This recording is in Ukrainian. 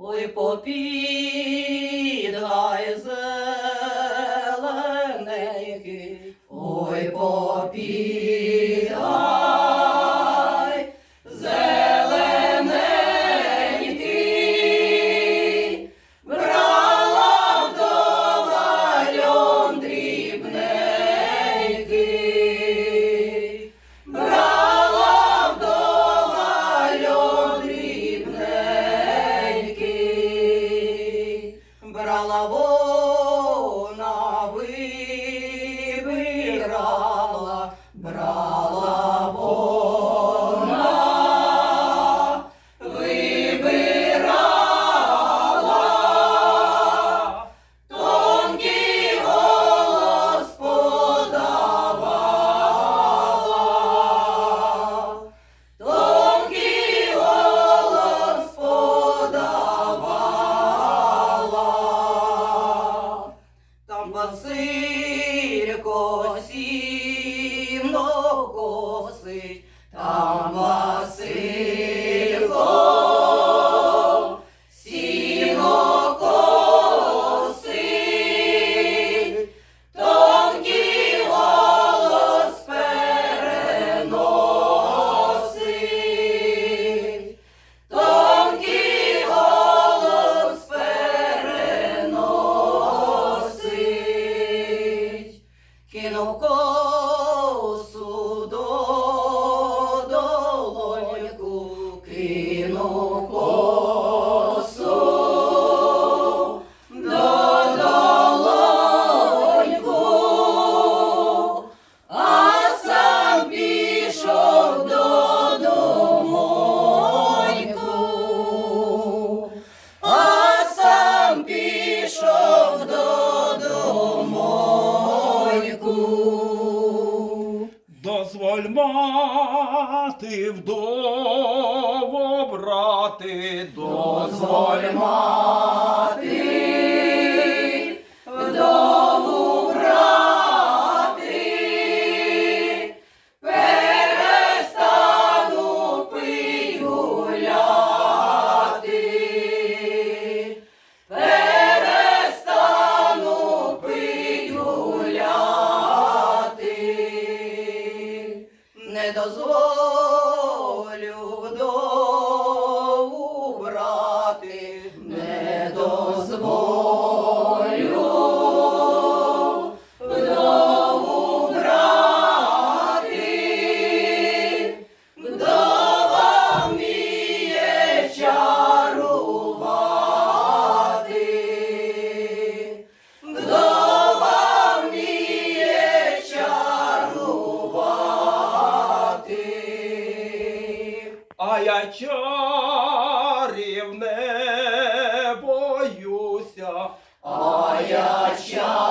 Ой попід гай зелений, ой попід. брала воду. Василь косів косить, там Василь. мати, вдово брати, дозволь мати. я чарів не боюся, а я чарів